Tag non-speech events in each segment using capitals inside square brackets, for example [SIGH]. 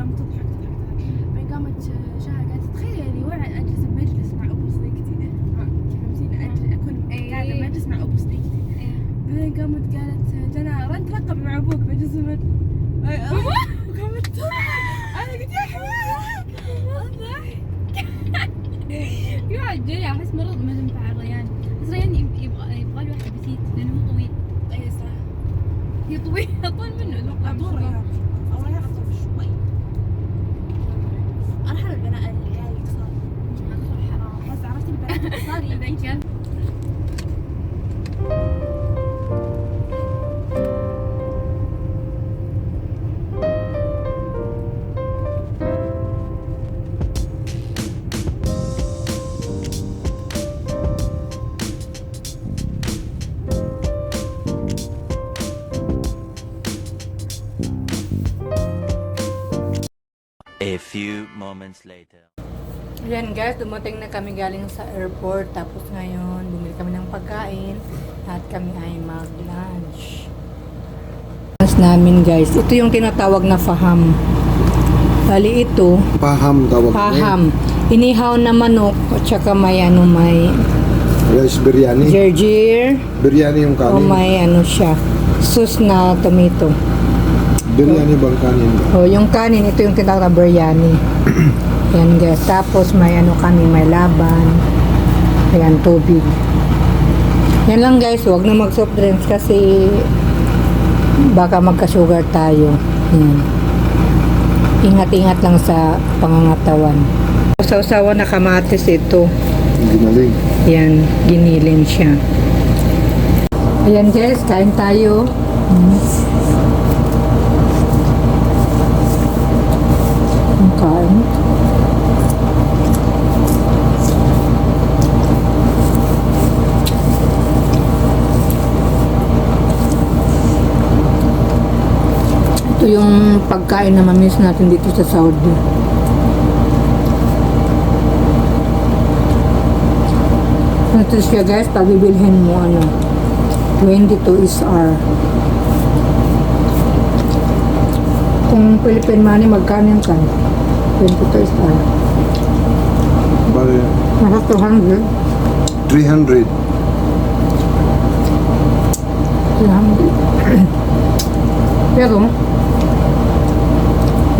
قامت تضحك تضحك تضحك. بعدين قامت شهر قالت تخيلي وين أجلس بمجلس مع أبو صديقتي. فهمتيني؟ أجل- أكون إيه. قاعدة بمجلس مع أبو صديقتي. بعدين قامت قالت جنى رنت رقم مع أبوك بمجلس وقامت تضحك. أنا قلت يا حبيبي. [LAUGHS] يقعد جاي أحس مره ما تنفع ريان بس ريان يب- يبغى يبغى له واحد بسيط لأنه هو طويل. اي صح. هي طويل [LAUGHS] أطول منه أتوقع ريان few moments later. Yan guys, dumating na kami galing sa airport. Tapos ngayon, bumili kami ng pagkain. At kami ay mag-lunch. Lunch namin guys. Ito yung tinatawag na faham. Bali ito, Paham tawag faham. Inihaw na manok at saka may ano may Rice biryani. gergir Biryani yung o kanin. may ano siya sauce na tomato. Biryani bang kanin ba? O yung kanin, ito yung tinatawag na biryani. [CLEARS THROAT] Yan guys. Tapos may ano kami, may laban. Ayan, tubig. Yan lang guys, huwag na mag soft drinks kasi baka magka-sugar tayo. Yan. Ingat-ingat lang sa pangangatawan. Sausawa na kamatis ito. Ginaling. Yan, ginilin siya. Ayan guys, kain tayo. Mm. Ang kain. Ito yung pagkain na mamiss natin dito sa Saudi. Ito siya guys, pag bibilhin mo ano, 22 is R. Kung Philippine money, magkano yan kan? 22 is R. Bale, Nasa 200. 300. 300. Pero,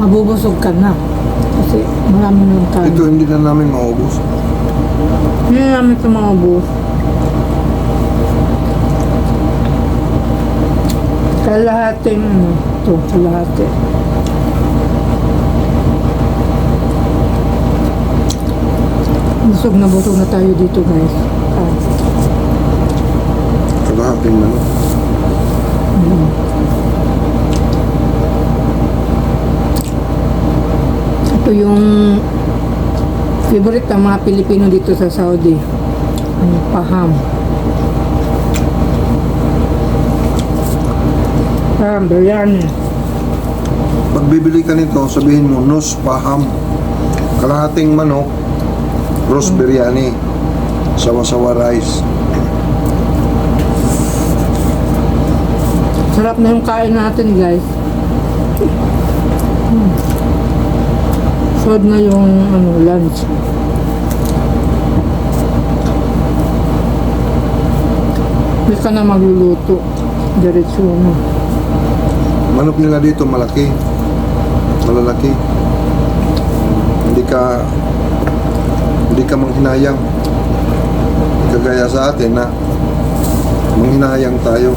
mabubusog ka na. Kasi marami ng kain. Ito hindi na namin maubos. Hindi na namin ito mga bus. Kalahating ano, ito, kalahati. Busog na busog na tayo dito guys. Ah, Kalahating manok. Ito yung favorite ng mga Pilipino dito sa Saudi. Ang paham. Paham, biryani. Pag bibili ka nito, sabihin mo, nus paham. Kalahating manok, roast biryani. Sawa-sawa rice. Sarap na yung kain natin, guys. [LAUGHS] Hmm. Sod na yung ano, lunch. Hindi ka na magluluto. Diretso na. Manok nila dito malaki. Malalaki. Hindi ka hindi ka manghinayang. Kagaya sa atin na manghinayang tayo.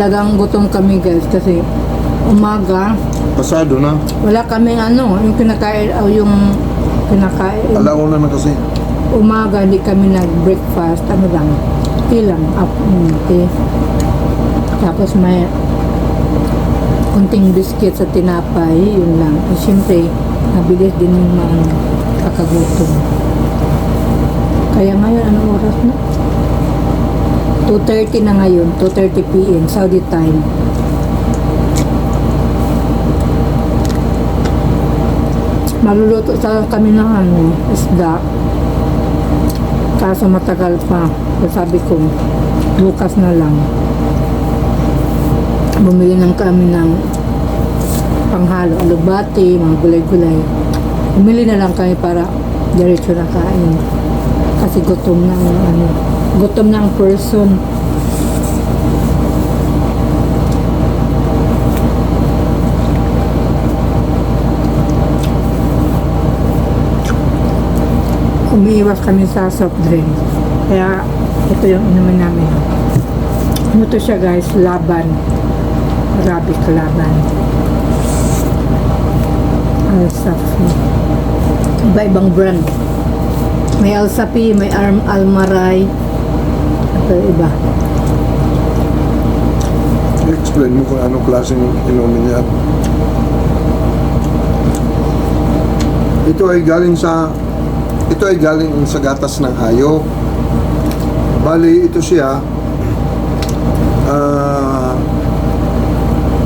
Talagang gutom kami guys kasi umaga, Pasado na. wala kaming ano, yung kinakain, o yung kinakain, Alauna na kasi. umaga hindi kami nag-breakfast, ano lang, tea lang, afternoon tea. Tapos may kunting biscuit sa tinapay, yun lang. At syempre, mabilis din yung mga kakagutom. Kaya ngayon, anong oras na? 2.30 na ngayon, 2.30 p.m. Saudi time. Maluluto sa kami ng ano, isda. Kaso matagal pa. Sabi ko, bukas na lang. Bumili ng kami ng panghalo, alubati, mga gulay-gulay. Bumili na lang kami para diretso na kain. Kasi gutom na ang ano, gutom na ang person. umiiwas kami sa soft drink. Kaya ito yung inumin namin. Ano to siya guys? Laban. Arabic laban. Alsafi. Iba-ibang brand. May Alsafi, may Arm Almaray. Ito iba. Explain mo kung anong klaseng inumin niya. Ito ay galing sa ito ay galing sa gatas ng hayop. Bali, ito siya ah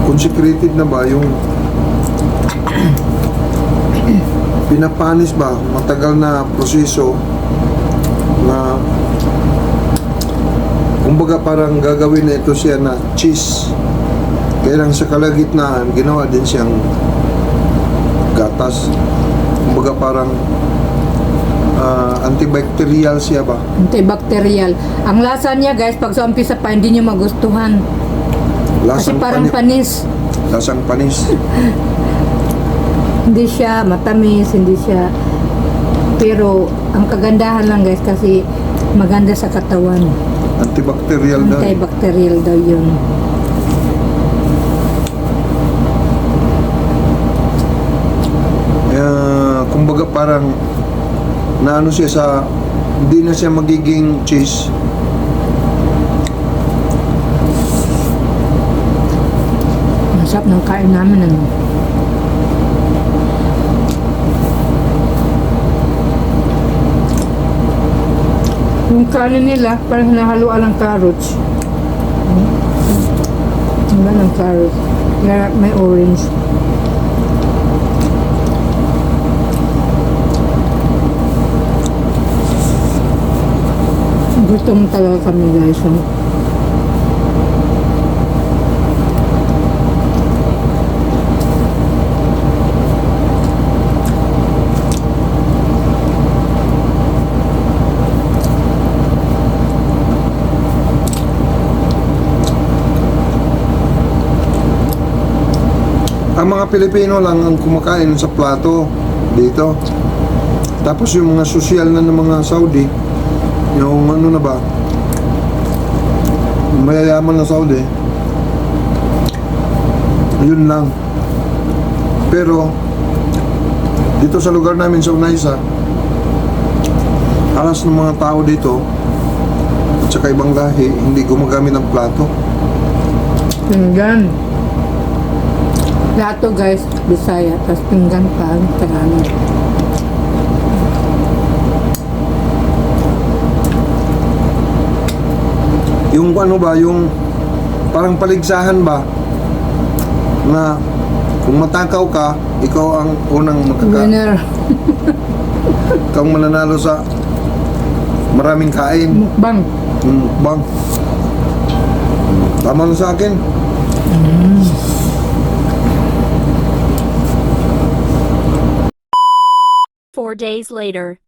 consecrated na ba yung [CLEARS THROAT] pinapanis ba matagal na proseso na kumbaga parang gagawin na ito siya na cheese kaya lang sa kalagitnaan ginawa din siyang gatas kumbaga parang ah, antibacterial siya ba Antibacterial. Ang lasa niya guys, pag sa umpisa pa, hindi niyo magustuhan. Kasi lasang parang pani- panis. lasang panis Hindi siya matamis, hindi siya... Pero, ang kagandahan lang guys, kasi maganda sa katawan. Antibacterial daw Antibacterial daw yun. Kaya, kumbaga parang naano siya sa hindi na siya magiging cheese Masarap ng kain namin ano. Yung kanin nila, parang hinahaluan ng carrots. Wala ng carrots. Kaya may orange. Gutom talaga kami guys. oh. Ang mga Pilipino lang ang kumakain sa plato dito. Tapos yung mga sosyal na ng mga Saudi yung ano na ba mayayaman na Saudi yun lang. Pero dito sa lugar namin sa Unaysa alas ng mga tao dito at saka ibang lahi hindi gumagamit ng plato. Pinggan. Lahat to guys, Bisaya. Tapos pinggan pa, ang Tagalog. yung ano ba yung parang paligsahan ba na kung matakaw ka ikaw ang unang magkaka Winner. [LAUGHS] ikaw ang mananalo sa maraming kain Mukbang. mm, bang tama na sa akin Four days later.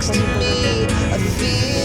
Next to me I feel.